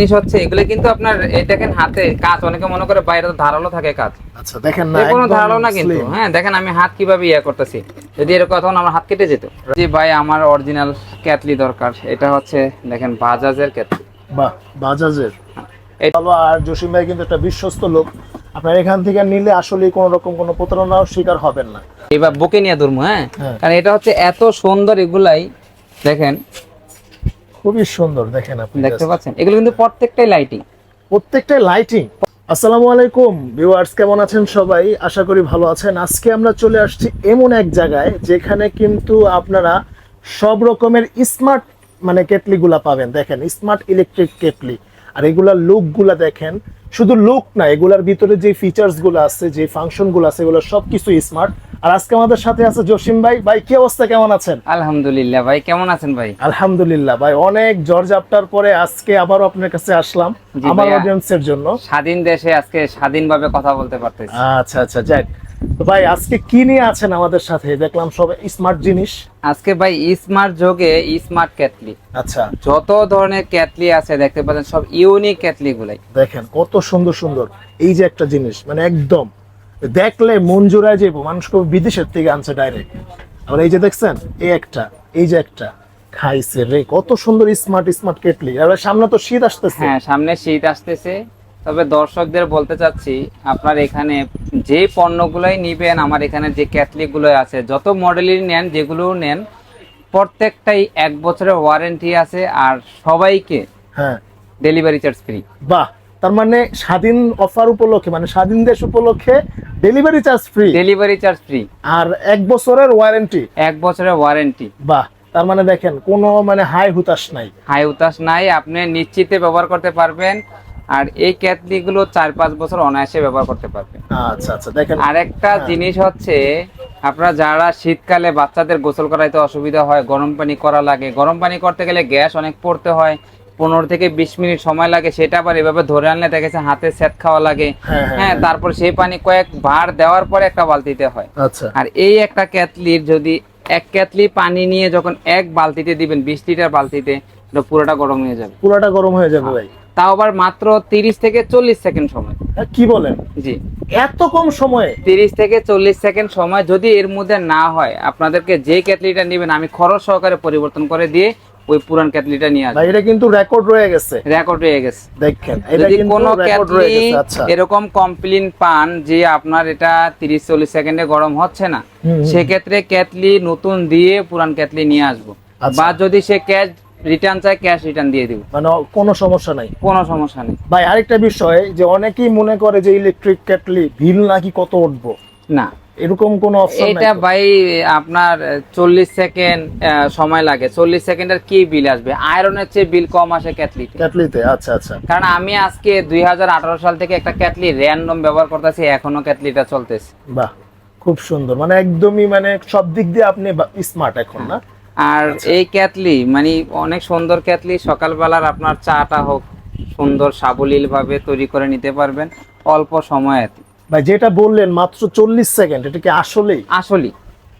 জিনিস হচ্ছে এগুলো কিন্তু আপনার দেখেন হাতে কাজ অনেকে মনে করে বাইরে ধারালো থাকে কাজ। আচ্ছা দেখেন না কোনো ধারালো না কিন্তু। হ্যাঁ দেখেন আমি হাত কীভাবে ইয়ে করতেছি। যদি এরকম তখন আমার হাত কেটে যেত। জি ভাই আমার অরিজিনাল ক্যাটলি দরকার। এটা হচ্ছে দেখেন বাজাজের ক্যাটলি বাহ বাজাজের। ভালো আর জসিম ভাই কিন্তু একটা বিশ্বস্ত লোক। আপনার এখান থেকে নিলে আসলে কোনো রকম কোনো প্রতারণার শিকার হবেন না। এবার বুকে নিয়ে ধরবো হ্যাঁ? হ্যাঁ। কারণ এটা হচ্ছে এত সুন্দর এগুলাই দেখেন খুবই সুন্দর দেখেন আপনি দেখতে পাচ্ছেন। এগুলো কিন্তু প্রত্যেকটাই লাইটিং প্রত্যেকটাই লাইটিং আসসালামু আলাইকুম ভিউয়ার্স কেমন আছেন সবাই? আশা করি ভালো আছেন। আজকে আমরা চলে আসছি এমন এক জায়গায় যেখানে কিন্তু আপনারা সব রকমের স্মার্ট মানে কেটলিগুলা পাবেন। দেখেন স্মার্ট ইলেকট্রিক কেটলি। আর এগুলার লুকগুলা দেখেন শুধু লুক না এগুলার ভিতরে যে ফিচার্সগুলো আছে যে ফাংশনগুলো আছে এগুলো সবকিছু স্মার্ট আর আজকে আমাদের সাথে আছে জসিম ভাই। ভাই কি অবস্থা কেমন আছেন? আলহামদুলিল্লাহ ভাই কেমন আছেন ভাই? আলহামদুলিল্লাহ ভাই অনেক জ্বর জাপটার পরে আজকে আবারও আপনার কাছে আসলাম আমার অডিয়েন্সের জন্য। স্বাধীন দেশে আজকে স্বাধীনভাবে কথা বলতে পারতেছি। আচ্ছা আচ্ছা যাক। তো ভাই আজকে কি নিয়ে আছেন আমাদের সাথে? দেখলাম সব স্মার্ট জিনিস। আজকে ভাই স্মার্ট যোগে স্মার্ট ক্যাটলি আচ্ছা। যত ধরনের ক্যাটলি আছে দেখতে পাচ্ছেন সব ইউনিক ক্যাটলি গুলাই। দেখেন কত সুন্দর সুন্দর। এই যে একটা জিনিস মানে একদম। দেখলে মন জোড়ায় যাব মানুষ কেউ বিদেশের থেকে আনছে ডাইরেক্ট আবার এই যে দেখছেন এই একটা এই যে একটা। খাইছে রে কত সুন্দর স্মার্ট স্মার্ট কেটলি আর সামনে তো শীত আসতেছে। হ্যাঁ সামনে শীত আসতেছে। তবে দর্শকদের বলতে চাচ্ছি আপনার এখানে যে পণ্যগুলোই নিবেন আমার এখানে যে ক্যাটলি গুলো আছে যত মডেলেরই নেন যেগুলো নেন প্রত্যেকটাই এক বছরের ওয়ারেন্টি আছে আর সবাইকে হ্যাঁ। Delivery charge free. বাহ তার মানে স্বাধীন অফার উপলক্ষে মানে স্বাধীন দেশ উপলক্ষে delivery charge free. Delivery charge free. আর এক বছরের ওয়ারেন্টি। এক বছরের ওয়ারেন্টি। বাহ তার মানে দেখেন কোনো মানে হাই হুতাশ নাই। হাই উতাস নাই আপনি নিশ্চিতে ব্যবহার করতে পারবেন। আর এই ক্যাটলি গুলো চার পাঁচ বছর অনায়াসে ব্যবহার করতে পারবেন আচ্ছা আচ্ছা দেখেন। আরেকটা হ্যাঁ। জিনিস হচ্ছে আপনারা যারা শীতকালে বাচ্চাদের গোসল করাইতে অসুবিধা হয় গরম পানি করা লাগে গরম পানি করতে গেলে গ্যাস অনেক পড়তে হয় পনেরো থেকে বিশ মিনিট সময় লাগে সেটা আবার এভাবে ধরে আনলে দেখেছে হাতে সেট খাওয়া লাগে। হ্যাঁ, হ্যাঁ, হ্যাঁ তারপর সেই পানি কয়েক ভার দেওয়ার পরে একটা বালতিতে হয়। আচ্ছা। আর এই একটা ক্যাটলির যদি এক ক্যাটলি পানি নিয়ে যখন এক বালতিতে দিবেন বিশ লিটার বালতিতে পুরোটা গরম হয়ে যাবে। পুরোটা গরম হয়ে যাবে ভাই। তাও আবার মাত্র তিরিশ থেকে চল্লিশ সেকেন্ড সময়। কি বলেন? জি। এত কম সময়ে? তিরিশ থেকে চল্লিশ সেকেন্ড সময় যদি এর মধ্যে না হয় আপনাদেরকে যে ক্যাটলিটা নেবেন আমি খরচ সহকারে পরিবর্তন করে দিয়ে ওই পুরান ক্যাটলিটা নিয়ে আসব। এটা কিন্তু রেকর্ড রয়ে গেছে। রেকর্ড হয়ে গেছে। দেখেন এটা কিন্তু কোনো রয়ে ক্যাটলি আচ্ছা। এরকম কমপ্লেন পান যে আপনার এটা তিরিশ চল্লিশ সেকেন্ডে গরম হচ্ছে না। সেক্ষেত্রে ক্যাটলি নতুন দিয়ে পুরান ক্যাটলি নিয়ে আসব। আচ্ছা। বা যদি সে ক্যাশ রিটার্ন চায় ক্যাশ রিটার্ন দিয়ে দিব। মানে কোনো সমস্যা নাই? কোনো সমস্যা নেই। ভাই আরেকটা বিষয় যে অনেকেই মনে করে যে ইলেকট্রিক কেটলি বিল নাকি কত উঠবো? না। এরকম কোনো অপশন এটা ভাই আপনার চল্লিশ সেকেন্ড সময় লাগে। চল্লিশ সেকেন্ডের কি বিল আসবে? আয়রনের চেয়ে বিল কম আসে ক্যাটলিতে কেটলিতে আচ্ছা আচ্ছা। কারণ আমি আজকে দুই হাজার আঠারো সাল থেকে একটা ক্যাটলি র্যান্ডম ব্যবহার করতেছি এখনও ক্যাটলিটা চলতেছে। বাহ খুব সুন্দর। মানে একদমই মানে সব দিক দিয়ে আপনি স্মার্ট এখন না? আর আচ্ছা। এই ক্যাটলি মানে অনেক সুন্দর ক্যাটলি সকালবেলার আপনার চাটা হোক সুন্দর সাবলীল ভাবে তৈরি করে নিতে পারবেন অল্প সময়ে। ভাই যেটা বললেন মাত্র চল্লিশ সেকেন্ড এটা কি আসলেই? আসলেই।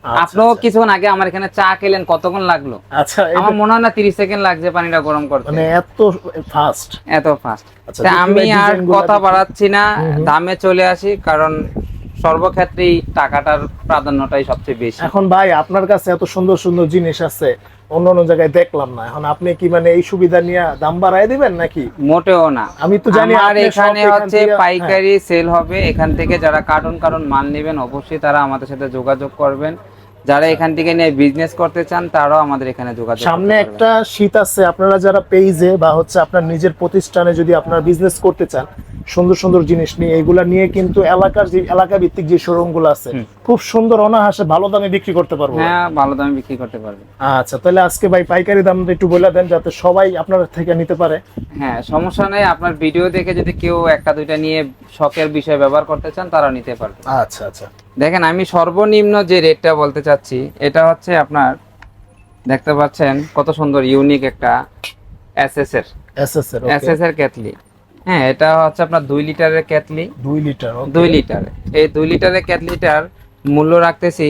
আচ্ছা, আচ্ছা। কিছুক্ষণ আগে আমার এখানে চা খেলেন কতক্ষণ লাগল? আচ্ছা আমার মনে হয় না তিরিশ সেকেন্ড লাগছে পানিটা গরম করতে। মানে এত ফাস্ট এত ফাস্ট আমি আর কথা বাড়াচ্ছি না। দামে চলে আসি কারণ সর্বক্ষেত্রেই টাকাটার প্রাধান্যটাই সবচেয়ে বেশি। এখন ভাই আপনার কাছে এত সুন্দর সুন্দর জিনিস আছে অন্য অন্য জায়গায় দেখলাম না। এখন আপনি কি মানে এই সুবিধা নিয়ে দাম বাড়ায় দিবেন নাকি? মোটেও না। আমি তো জানি সব এখানে হচ্ছে হ্যাঁ। পাইকারি সেল হবে। এখান থেকে যারা কার্টুন কার্টুন মাল নেবেন অবশ্যই তারা আমাদের সাথে যোগাযোগ করবেন। যারা এখান থেকে নিয়ে বিজনেস করতে চান তারাও আমাদের এখানে যোগাযোগ সামনে একটা শীত আছে। আপনারা যারা পেজে বা হচ্ছে আপনার নিজের প্রতিষ্ঠানে যদি আপনার বিজনেস করতে চান সুন্দর সুন্দর জিনিস নিয়ে এগুলা নিয়ে কিন্তু এলাকার যে এলাকা ভিত্তিক যে শোরুমগুলো আছে খুব সুন্দর অনাহাসে ভালো দামে বিক্রি করতে পারব। হ্যাঁ ভালো দামে বিক্রি করতে পারবেন আচ্ছা তাহলে আজকে ভাই পাইকারি দাম একটু বলে দেন যাতে সবাই আপনার থেকে নিতে পারে। হ্যাঁ সমস্যা নেই আপনার ভিডিও দেখে যদি কেউ একটা দুইটা নিয়ে শখের বিষয় ব্যবহার করতে চান তারাও নিতে পারবে। আচ্ছা আচ্ছা। দেখেন আমি সর্বনিম্ন যে রেটটা বলতে চাচ্ছি এটা হচ্ছে আপনার দেখতে পাচ্ছেন কত সুন্দর ইউনিক একটা এসএস এর। এস এস এর এসএস এর ক্যাটলি হ্যাঁ এটা হচ্ছে আপনার দুই লিটারের ক্যাটলি। দুই লিটার দুই লিটার। এই দুই লিটারের ক্যাটলিটার মূল্য রাখতেছি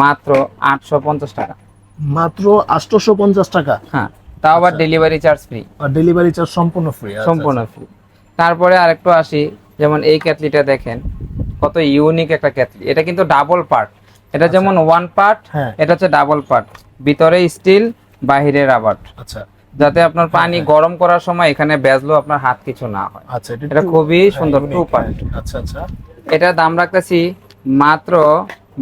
মাত্র আটশো পঞ্চাশ টাকা। মাত্র আটশোশো পঞ্চাশ টাকা? হ্যাঁ তাও আবার ডেলিভারি চার্জ ফ্রি আর ডেলিভারি চার্জ সম্পূর্ণ ফ্রি সম্পূর্ণ ফ্রি তারপরে আরেকটু আসি যেমন এই ক্যাটলিটা দেখেন কত ইউনিক একটা ক্যাটলি এটা কিন্তু ডাবল পার্ট এটা যেমন ওয়ান পার্ট হ্যাঁ। এটা হচ্ছে ডাবল পার্ট ভিতরে স্টিল বাহিরে রাবার আচ্ছা। যাতে আপনার পানি গরম করার সময় এখানে বেজলো আপনার হাত কিছু না হয়। আচ্ছা এটা এটা খুবই হ্যাঁ, সুন্দর, part। হ্যাঁ। আচ্ছা আচ্ছা। এটার দাম রাখতেছি মাত্র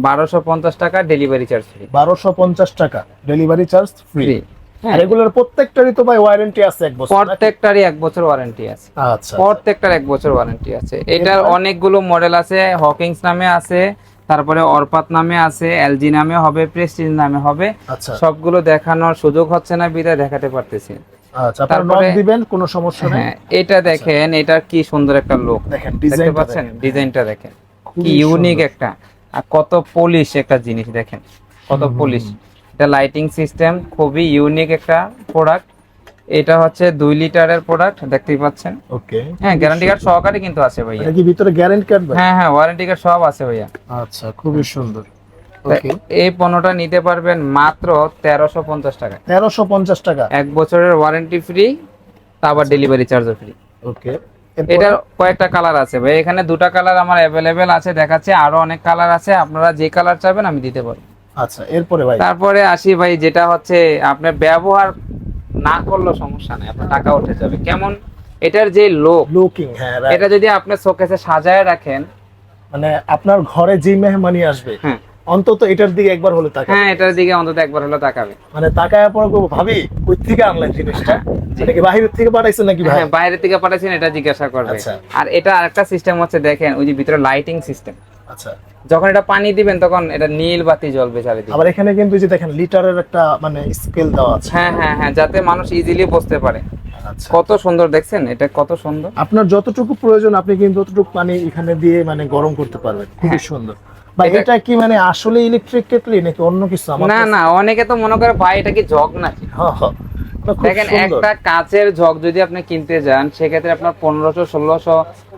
বারোশো পঞ্চাশ টাকা ডেলিভারি চার্জ ফ্রি বারোশো পঞ্চাশ টাকা ডেলিভারি চার্জ ফ্রি এগুলোর প্রত্যেকটারই তো ভাই ওয়ারেন্টি আছে এক বছর প্রত্যেকটারই এক বছর ওয়ারেন্টি আছে। আচ্ছা প্রত্যেকটার এক বছর ওয়ারেন্টি আছে। এটার অনেকগুলো মডেল আছে হকিংস নামে আছে তারপরে অরপাত নামে আছে এলজি নামে হবে প্রেস্টিজ নামে হবে। আচ্ছা। সবগুলো দেখানোর সুযোগ হচ্ছে না বিদায় দেখাতে পারতেছি। আচ্ছা তারপরে- দিবেন কোনো সমস্যা নেই। হ্যাঁ এটা দেখেন এটা কি সুন্দর একটা লোক দেখেন ডিজাইন পাচ্ছেন? ডিজাইনটা দেখেন। কি ইউনিক একটা। আর কত পলিশ একটা জিনিস দেখেন। কত পলিশ এটা লাইটিং সিস্টেম খুবই ইউনিক একটা প্রোডাক্ট এটা হচ্ছে দুই লিটারের প্রোডাক্ট দেখতেই পাচ্ছেন। ওকে। হ্যাঁ গ্যারান্টি কার্ড সহকারে কিন্তু আছে ভাইয়া। এটা কি ভিতরে গ্যারান্টি কার্ড ভাই? হ্যাঁ হ্যাঁ ওয়ারেন্টি কার্ড সব আছে ভাইয়া। আচ্ছা খুবই সুন্দর। ওকে। এই পণ্যটা নিতে পারবেন মাত্র তেরোশো পঞ্চাশ টাকা। তেরোশো পঞ্চাশ টাকা। এক বছরের ওয়ারেন্টি ফ্রি তা আবার ডেলিভারি চার্জও ফ্রি ওকে। এটার কয়েকটা কালার আছে ভাই এখানে দুটা কালার আমার অ্যাভেলেবেল আছে দেখাচ্ছে আরও অনেক কালার আছে। আপনারা যে কালার চাইবেন আমি দিতে পারব আচ্ছা এরপরে ভাই? তারপরে আসি ভাই যেটা হচ্ছে আপনার ব্যবহার না করলেও সমস্যা নেই আপনার টাকা উঠে যাবে। কেমন? এটার যে লোক লুকিং হ্যাঁ এটা যদি আপনি শোকেসে সাজায় রাখেন। মানে আপনার ঘরে যে মেহমানি আসবে হ্যাঁ। অন্তত এটার দিকে একবার হলে তাকাবে। হ্যাঁ এটার দিকে অন্তত একবার হলো তাকাবে। মানে তাকায় পর ভাবি কই থেকে আনলেন জিনিসটা? এটা কি বাহিরের থেকে পাঠাইছেন নাকি ভাই? হ্যাঁ বাইরে থেকে পাঠাইছেন এটা জিজ্ঞাসা করবে। আচ্ছা। আর এটা আরেকটা সিস্টেম হচ্ছে দেখেন ওই যে ভিতরে লাইটিং সিস্টেম আচ্ছা। যখন এটা পানি দিবেন তখন এটা নীল বাতি জ্বলবে চারিদিকে। আবার এখানে কিন্তু যে দেখেন লিটারের একটা মানে স্কেল দেওয়া আছে। হ্যাঁ হ্যাঁ হ্যাঁ যাতে মানুষ ইজিলি বুঝতে পারে। আচ্ছা। কত সুন্দর দেখছেন? এটা কত সুন্দর। আপনার যতটুকু প্রয়োজন আপনি কিন্তু ততটুকু পানি এখানে দিয়ে মানে গরম করতে পারবেন। খুবই সুন্দর। বা এটা- কি মানে আসলে ইলেকট্রিক কেটলি নাকি অন্য কিছু? না না অনেকে তো মনে করে ভাই এটা কি জগ নাকি দেখেন একটা কাচের জগ যদি আপনি কিনতে যান সেক্ষেত্রে আপনার পনেরোশো ষোলোশো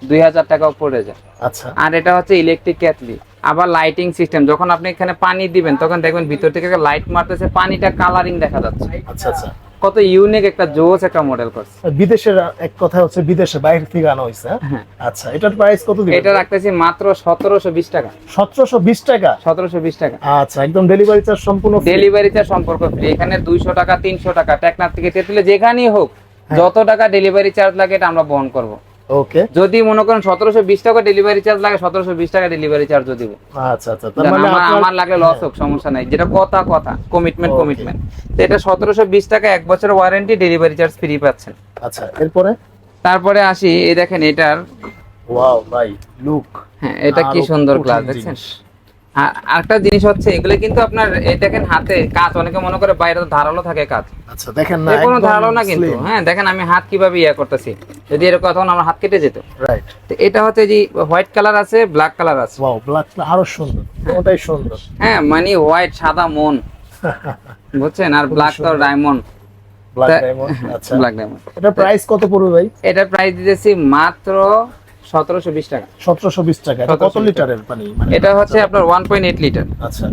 দুই হাজার টাকাও পড়ে যায়। আচ্ছা। আর এটা হচ্ছে ইলেকট্রিক ক্যাটলি আবার লাইটিং সিস্টেম যখন আপনি এখানে পানি দিবেন তখন দেখবেন ভিতর থেকে লাইট মারতেছে পানিটা কালারিং দেখা যাচ্ছে। আচ্ছা আচ্ছা। কত ইউনিক একটা জোস একটা মডেল করছে। বিদেশের এক কথা হচ্ছে বিদেশে বাইরে থেকে আনা হয়েছে হ্যাঁ? হ্যাঁ। আচ্ছা এটার প্রাইস কত দিবেন? এটা রাখতেছি মাত্র সতেরোশো বিশ টাকা। সতেরোশো বিশ টাকা? সতেরোশো বিশ টাকা। আচ্ছা একদম ডেলিভারি চার্জ সম্পূর্ণ ডেলিভারি চার্জ সম্পর্ক ফ্রি এখানে দুইশো টাকা তিনশো টাকা টেকনাফ থেকে তেতুলে যেখানেই হোক হ্যাঁ। যত টাকা ডেলিভারি চার্জ লাগে এটা আমরা বহন করব। ওকে যদি মনে করেন সতেরোশো বিশ টাকা ডেলিভারি চার্জ লাগে সতেরোশো বিশ টাকা ডেলিভারি চার্জও দিব আচ্ছা আচ্ছা মানে আমার লাগলে লস হোক সমস্যা নাই যেটা কথা কথা কমিটমেন্ট কমিটমেন্ট তো এটা সতেরোশো বিশ টাকা এক বছর ওয়ারেন্টি ডেলিভারি চার্জ ফ্রি পাচ্ছেন। আচ্ছা এরপরে? তারপরে আসি এই দেখেন এটার ওয়াও ভাই লুক হ্যাঁ এটা কি সুন্দর ক্লাস দেখছেন? আরেকটা জিনিস হচ্ছে এগুলো কিন্তু আপনার এই দেখেন হাতে কাজ অনেকে মনে করে বাইরে তো ধারালো থাকে কাজ আচ্ছা দেখেন না কোনো ধারালো না কিন্তু হ্যাঁ দেখেন আমি হাত কীভাবে ইয়া করতেছি। যদি এরকম তখন আমার হাত কেটে যেত। রাইট তো এটা হচ্ছে যে হোয়াইট কালার আছে ব্ল্যাক কালার আছে। ওয়াও ব্ল্যাক আরও সুন্দর ওটাই সুন্দর। হ্যাঁ মানে হোয়াইট সাদা মন। বুঝছেন? আর ব্ল্যাক তো ডায়মন্ড। ব্ল্যাক ডায়মন্ড আচ্ছা। Black diamond. এটা প্রাইস কত পড়বে ভাই? এটার প্রাইস দিতেছি মাত্র সতেরোশো বিশ টাকা। সতেরোশো বিশ টাকা। এটা কত লিটারের পানি? মানে এটা হচ্ছে আপনার লিটার আচ্ছা।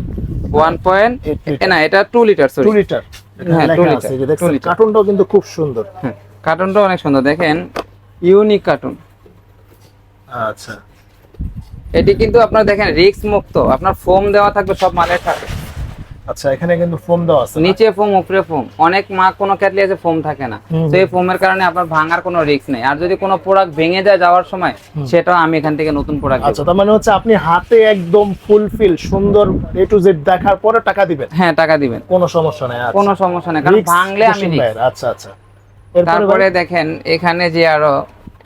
না এটা লিটার লিটার হ্যাঁ। কার্টুনটাও কিন্তু খুব সুন্দর। হ্যাঁ কার্টুনটা অনেক সুন্দর। দেখেন ইউনিক কার্টুন আচ্ছা। এটি কিন্তু আপনার দেখেন রিক্স মুক্ত। আপনার ফোম দেওয়া থাকবে সব মালের সাথে আচ্ছা এখানে কিন্তু ফোম দেওয়া আছে নিচে ফোম উপরে ফোম। অনেক মা কোনো ক্যাটলি আছে ফোম থাকে না। তো এই ফোমের কারণে আপনার ভাঙার কোনো রিস্ক নেই। আর যদি কোনো প্রোডাক্ট ভেঙে যায় যাওয়ার সময় সেটাও আমি এখান থেকে নতুন প্রোডাক্ট আচ্ছা তার মানে হচ্ছে আপনি হাতে একদম ফুলফিল সুন্দর এ টু জেড দেখার পরে টাকা দিবেন? হ্যাঁ টাকা দিবেন। কোনো সমস্যা নাই আচ্ছা। কোনো সমস্যা নেই কারণ ভাঙলে আমি আচ্ছা আচ্ছা। তারপরে দেখেন এখানে যে আরও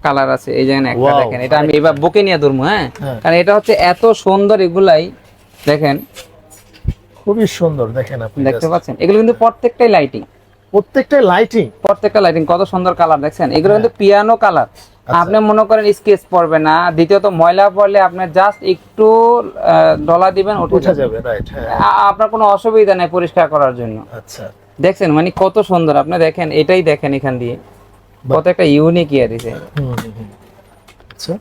কালার আছে এই যে একটা দেখেন এটা আমি এবার বুকে নিয়ে ধরবো হ্যাঁ? হ্যাঁ। কারণ এটা হচ্ছে এত সুন্দর এগুলাই দেখেন খুবই সুন্দর দেখেন আপনি দেখতে পাচ্ছেন? এগুলো কিন্তু প্রত্যেকটাই লাইটিং প্রত্যেকটাই লাইটিং প্রত্যেকটা লাইটিং কত সুন্দর কালার দেখছেন? এগুলো কিন্তু হ্যাঁ। পিয়ানো কালার আচ্ছা। আপনি মনে করেন স্কেচ পড়বে না দ্বিতীয়ত ময়লা পড়লে আপনি জাস্ট একটু ডলা দিবেন উঠে যাবে। রাইট হ্যাঁ। আপনার কোনো অসুবিধা নেই পরিষ্কার করার জন্য। আচ্ছা। দেখছেন? মানে কত সুন্দর আপনি দেখেন এটাই দেখেন এখান দিয়ে। কত একটা ইউনিক ইয়ে দিছে। আচ্ছা।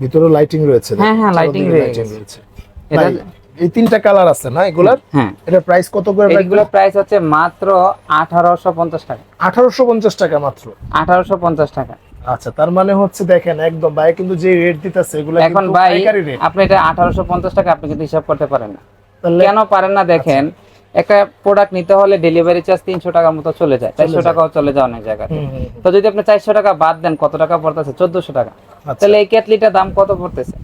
ভিতরে লাইটিং রয়েছে হ্যাঁ, হ্যাঁ, গেছে। রয়েছে। এটা এই তিনটা কালার আছে না এগুলার? হ্যাঁ এটা প্রাইস কত করে প্রাইস হচ্ছে মাত্র আঠারোশো পঞ্চাশ টাকা। আঠারোশো পঞ্চাশ টাকা মাত্র? আঠারোশো পঞ্চাশ টাকা। আচ্ছা তার মানে হচ্ছে দেখেন একদম ভাই কিন্তু যে রেট দিতেছে এগুলো এখন ভাই আপনি এটা আঠারোশো পঞ্চাশ টাকা আপনি কিন্তু হিসাব করতে পারেন না। কেন পারেন না দেখেন একটা প্রোডাক্ট নিতে হলে ডেলিভারি চার্জ তিনশো টাকার মতো চলে যায়। চারশো। টাকাও চলে যায় অনেক জায়গায়। তো যদি আপনি চারশো টাকা বাদ দেন কত টাকা পড়তেছে? চোদ্দশো টাকা। আচ্ছা। তাহলে এই কেটলিটার দাম কত পড়তেছে?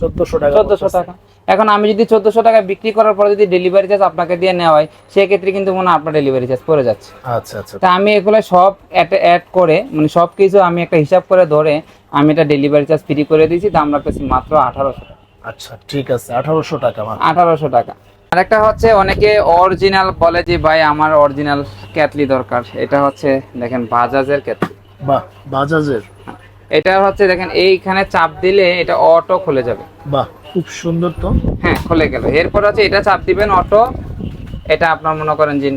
চোদ্দশো টাকা চোদ্দশো টাকা। এখন আমি যদি চোদ্দশো টাকা বিক্রি করার পরে যদি ডেলিভারি চার্জ আপনাকে দিয়ে নেওয়া হয় সেক্ষেত্রে কিন্তু মনে আপনার ডেলিভারি চার্জ পড়ে যাচ্ছে। আচ্ছা আচ্ছা। তা আমি এগুলো সব অ্যাড করে মানে সব কিছু আমি একটা হিসাব করে ধরে আমি এটা ডেলিভারি চার্জ ফ্রি করে দিয়েছি দাম রাখতেছি মাত্র আঠারোশো টাকা। আচ্ছা ঠিক আছে আঠারোশো টাকা আঠারোশো টাকা। আরেকটা হচ্ছে অনেকে অরিজিনাল বলে যে ভাই আমার অরিজিনাল ক্যাটলি দরকার। এটা হচ্ছে দেখেন বাজাজের ক্যাটলি বাহ বাজাজের। এটা হচ্ছে দেখেন এইখানে চাপ দিলে এটা অটো খুলে যাবে। বাহ খুব সুন্দর তো। হ্যাঁ খুলে গেল। এরপর হচ্ছে এটা চাপ দিবেন অটো এটা আপনার মনে করেন যে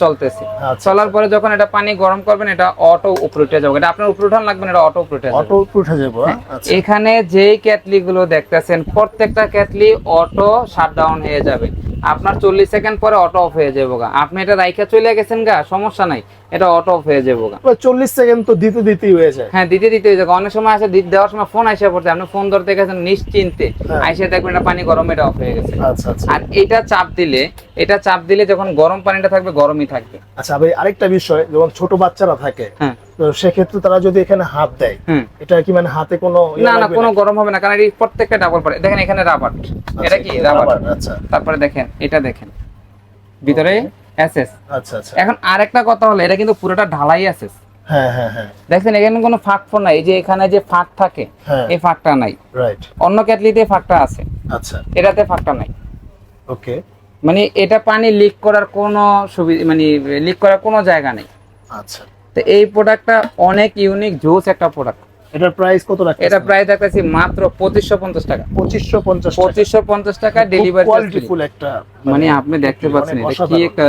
চলতেছে। আচ্ছা চলার পরে যখন এটা পানি গরম করবেন এটা অটো উপরে উঠে যাবে। এটা আপনার উপরে উঠান লাগবে না, এটা অটো উপরে উঠে যাবে। অটো উঠে যাব হ্যাঁ? আচ্ছা। এখানে যেই ক্যাটলি গুলো দেখতেছেন প্রত্যেকটা ক্যাটলি অটো শাটডাউন হয়ে যাবে। আপনার চল্লিশ সেকেন্ড পরে অটো অফ হয়ে যাব গা। আপনি এটা রাইখা চলে গেছেন গা সমস্যা নাই এটা অটো অফ হয়ে যাব গা। চল্লিশ সেকেন্ড তো দিতে দিতেই হয়ে যায়। হ্যাঁ দিতে দিতে হয়ে যাবে অনেক সময় আসে দেওয়ার সময় ফোন আইসা পড়ছে আপনি ফোন ধরতে গেছেন নিশ্চিন্তে হ্যাঁ। আইসা দেখবেন এটা পানি গরম এটা অফ হয়ে গেছে। আচ্ছা আচ্ছা। আর এটা চাপ দিলে এটা চাপ দিলে যখন গরম পানিটা থাকবে গরমই থাকবে। আচ্ছা ভাই আরেকটা বিষয় যখন ছোট বাচ্চারা থাকে হ্যাঁ। তো সেক্ষেত্রে তারা যদি এখানে হাত দেয় এটা কি মানে হাতে কোনো ইয়ে না না কোনো গরম হবে না কারণ এই প্রত্যেকটা ডাবল পারে দেখেন এখানে রাবার এটা কি রাবার আচ্ছা। তারপরে দেখেন এটা দেখেন। ভিতরে এসএস আচ্ছা আচ্ছা। এখন আরেকটা কথা হলো এটা কিন্তু পুরোটা ঢালাই আছে হ্যাঁ হ্যাঁ হ্যাঁ। দেখছেন এখানে কোনো ফাঁক ফোন নাই। যে এখানে যে ফাঁক থাকে এই ফাঁকটা নাই। রাইট অন্য ক্যাটলিতে ফাঁকটা আছে। আচ্ছা। এটাতে ফাঁকটা নাই। ওকে মানে এটা পানি লিক করার কোনো সুবিধা মানে লিক করার কোনো জায়গা নেই। আচ্ছা। তো এই প্রোডাক্টটা অনেক ইউনিক জোস একটা প্রোডাক্ট এটার প্রাইস কত রাখছে এটা প্রায় দেখতেছি মাত্র পঁচিশশো পঞ্চাশ টাকা। পঁচিশশো পঞ্চাশ পঁচিশশো পঞ্চাশ টাকা ডেলিভারি কোয়ালিটিফুল একটা মানে আপনি দেখতে পাচ্ছেন এটা কি একটা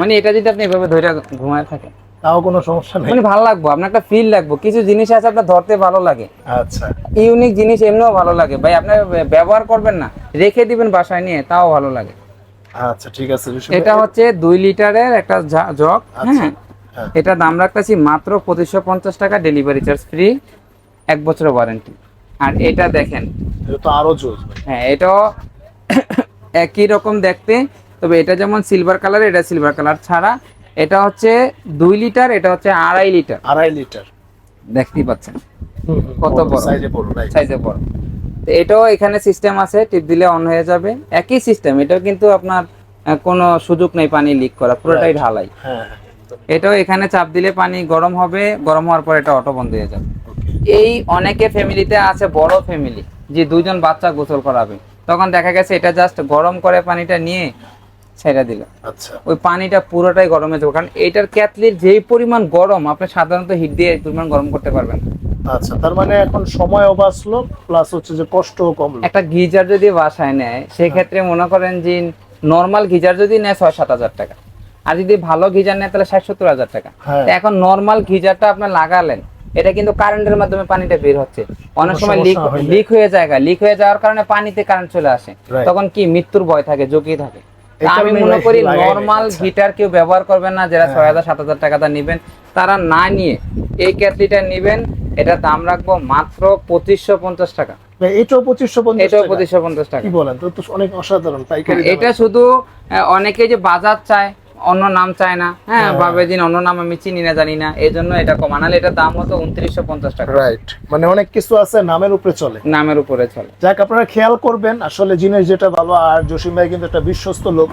মানে এটা যদি আপনি এভাবে ধরে ঘুমায় থাকেন। তাও কোনো সমস্যা নেই। মানে ভালো লাগবো আপনার একটা ফিল লাগবো। কিছু জিনিস আছে আপনার ধরতে ভালো লাগে। আচ্ছা। ইউনিক জিনিস এমনিও ভালো লাগে। ভাই আপনি ব্যবহার করবেন না রেখে দিবেন বাসায় নিয়ে তাও ভালো লাগে। আচ্ছা ঠিক আছে। এটা হচ্ছে দুই লিটারের একটা জগ আচ্ছা। হ্যাঁ? এটা দাম রাখতেছি মাত্র পঁচিশশো পঞ্চাশ টাকা ডেলিভারি চার্জ ফ্রি এক বছরের ওয়ারেন্টি আর এটা দেখেন। আরও হ্যাঁ এটাও একই রকম দেখতে তবে এটা যেমন সিলভার কালার এটা সিলভার কালার ছাড়া। এটা হচ্ছে দুই লিটার এটা হচ্ছে আড়াই লিটার আড়াই লিটার দেখতেই পাচ্ছেন। কত বড়? সাইজে বড় সাইজে বড়। তো এটাও এখানে সিস্টেম আছে টিপ দিলে অন হয়ে যাবে। একই সিস্টেম এটাও কিন্তু আপনার কোনো সুযোগ নেই পানি লিক করা পুরোটাই ঢালাই। হ্যাঁ হ্যাঁ। এটাও এখানে চাপ দিলে পানি গরম হবে গরম হওয়ার পর এটা অটো বন্ধ হয়ে যাবে। এই অনেকে ফ্যামিলিতে আছে বড় ফ্যামিলি যে দুইজন বাচ্চা গোসল করাবে। তখন দেখা গেছে এটা জাস্ট গরম করে পানিটা নিয়ে ছেড়ে দিল। আচ্ছা। ওই পানিটা পুরোটাই গরম যাবে। কারণ এটার ক্যাটলির যেই পরিমাণ গরম আপনি সাধারণত হিট দিয়ে এই পরিমাণ গরম করতে পারবেন। আচ্ছা তার মানে এখন সময়ও বাঁচলো প্লাস হচ্ছে যে কষ্টও কমলো একটা গিজার যদি বাসায় নেয় সেক্ষেত্রে মনে করেন যে নর্মাল গিজার যদি নেয় ছয় সাত হাজার টাকা। আর যদি ভালো গিজার নেয় তাহলে ষাট সত্তর হাজার টাকা। হ্যাঁ। এখন নর্মাল গিজারটা আপনি লাগালেন এটা কিন্তু কারেন্টের মাধ্যমে পানিটা বের হচ্ছে। অনেক সময় লিক লিক হয়ে যায় লিক হয়ে যাওয়ার কারণে পানিতে কারেন্ট চলে আসে। তখন কি মৃত্যুর ভয় থাকে ঝুঁকি থাকে। আমি মনে করি নর্মাল আচ্ছা। গিটার কেউ ব্যবহার করবেন না যারা হ্যাঁ। ছয় হাজার সাত হাজার টাকাটা নিবেন। তারা না নিয়ে এই ক্যাটলিটা নিবেন এটা দাম রাখব মাত্র পঁচিশশো পঞ্চাশ টাকা। এটাও পঁচিশশো পঞ্চাশ এটাও পঁচিশশো পঞ্চাশ টাকা। কি বলেন? তো তো অনেক অসাধারণ পাইকারি হ্যাঁ, এটা শুধু অনেকে যে বাজার চায় অন্য নাম চায় না। হ্যাঁ হ্যাঁ। ভাবে যে অন্য নাম আমি চিনি না জানি না এই জন্য এটা কম। আনালে এটার দাম হতো উনত্রিশশো পঞ্চাশ টাকা। রাইট মানে অনেক কিছু আছে নামের উপরে চলে। নামের উপরে চলে। যাক আপনারা খেয়াল করবেন আসলে জিনিস যেটা ভালো আর জসিম ভাই কিন্তু একটা বিশ্বস্ত লোক।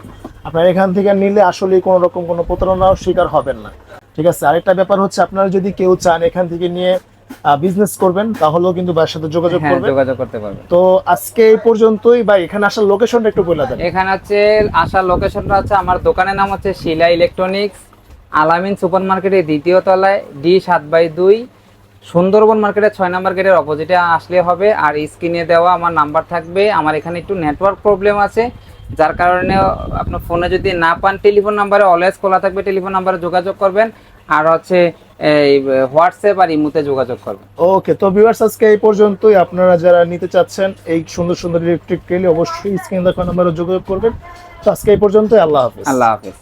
আপনার এখান থেকে নিলে আসলে কোনো রকম কোনো প্রতারণার শিকার হবেন না। ঠিক আছে আরেকটা ব্যাপার হচ্ছে আপনারা যদি কেউ চান এখান থেকে নিয়ে বিজনেস করবেন তাহলেও কিন্তু ভাইয়ের সাথে যোগাযোগ হ্যাঁ করবেন। যোগাযোগ করতে পারবে তো আজকে এই পর্যন্তই ভাই এখানে আসার লোকেশনটা একটু বলে দেন। এখানে হচ্ছে আসার লোকেশনটা হচ্ছে আমার দোকানের নাম হচ্ছে শিলা ইলেকট্রনিক্স আলামিন সুপার মার্কেটের দ্বিতীয় তলায় ডি সাত বাই দুই সুন্দরবন মার্কেটের ছয় নাম্বার গেটের অপোজিটে আসলে হবে আর স্ক্রিনে দেওয়া আমার নাম্বার থাকবে। আমার এখানে একটু নেটওয়ার্ক প্রবলেম আছে যার কারণে আপনার ফোনে যদি না পান টেলিফোন নাম্বারে অলওয়েজ খোলা থাকবে টেলিফোন নাম্বারে যোগাযোগ করবেন। আর হচ্ছে এই হোয়াটসঅ্যাপ আর ইমুতে যোগাযোগ করবেন। ওকে তো ভিউয়ার্স আজকে এই পর্যন্তই। আপনারা যারা নিতে চাচ্ছেন এই সুন্দর সুন্দর ইলেকট্রিক কেলি অবশ্যই স্ক্রিন দেখা নাম্বারে যোগাযোগ করবেন। তো আজকে এই পর্যন্তই আল্লাহ হাফেজ। আল্লাহ হাফেজ।